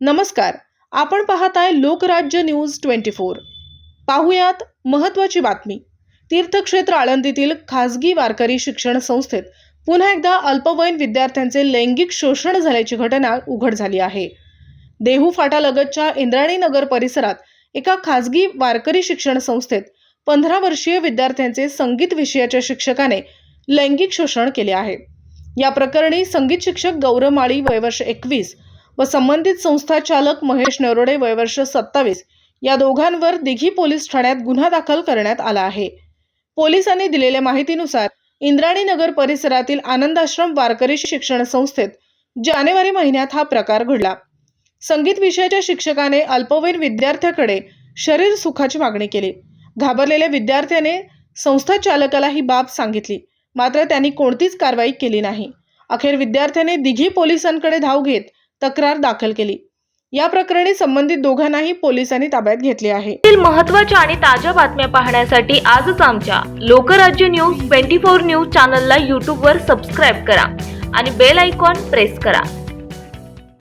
नमस्कार. आपण पाहत आहे लोकराज्य न्यूज ट्वेंटी फोर. पाहुयात महत्त्वाची बातमी. तीर्थक्षेत्र आळंदीतील खासगी वारकरी शिक्षण संस्थेत पुन्हा एकदा अल्पवयीन विद्यार्थ्यांचे लैंगिक शोषण झाल्याची घटना उघड झाली आहे. देहू फाटालगतच्या इंद्राणी नगर परिसरात एका खासगी वारकरी शिक्षण संस्थेत पंधरा वर्षीय विद्यार्थ्यांचे संगीत विषयाच्या शिक्षकाने लैंगिक शोषण केले आहे. या प्रकरणी संगीत शिक्षक गौरव माळी वयवर्ष एकवीस व संबंधित संस्था चालक महेश नरोडे वयवर्ष सत्तावीस या दोघांवर दिघी पोलीस ठाण्यात गुन्हा दाखल करण्यात आला आहे. पोलिसांनी दिलेल्या माहितीनुसार इंद्राणी नगर परिसरातील आनंदाश्रम वारकरी शिक्षण संस्थेत जानेवारी महिन्यात हा प्रकार घडला. संगीत विषयाच्या शिक्षकाने अल्पवयीन विद्यार्थ्याकडे शरीर सुखाची मागणी केली. घाबरलेल्या विद्यार्थ्याने संस्था चालकाला ही बाब सांगितली मात्र त्यांनी कोणतीच कारवाई केली नाही. अखेर विद्यार्थ्याने दिघी पोलिसांकडे धाव घेत तक्रार दाखल केली. या प्रकरणी संबंधित दोघांनाही पोलिसांनी ताब्यात घेतले आहे. महत्त्वाच्या महत्त्वाच्या आणि ताज्या बातम्या पाहण्यासाठी आजच आमच्या Lokrajya news twenty four news चॅनलला यूट्यूबवर सबस्क्राईब करा आणि बेल आयकॉन प्रेस करा.